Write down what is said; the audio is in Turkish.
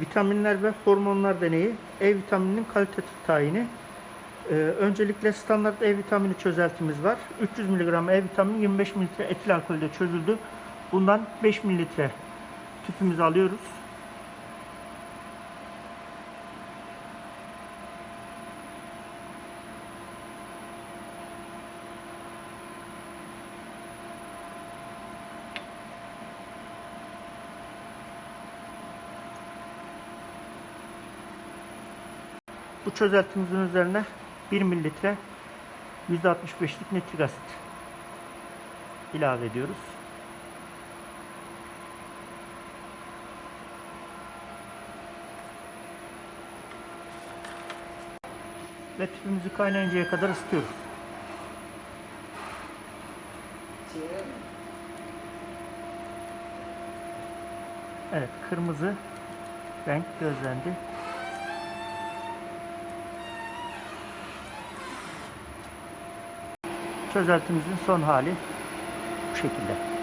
Vitaminler ve hormonlar deneyi. E vitamininin kalitatif tayini. Ee, öncelikle standart E vitamini çözeltimiz var. 300 mg E vitamini 25 mililitre etil alkolde çözüldü. Bundan 5 mililitre tüpümüzü alıyoruz. Bu çözeltimizin üzerine 1 mililitre %65'lik nitrik asit ilave ediyoruz. Ve tüpümüzü kaynayıncaya kadar ısıtıyoruz. Evet, kırmızı renk gözlendi. Çözeltimizin son hali bu şekilde.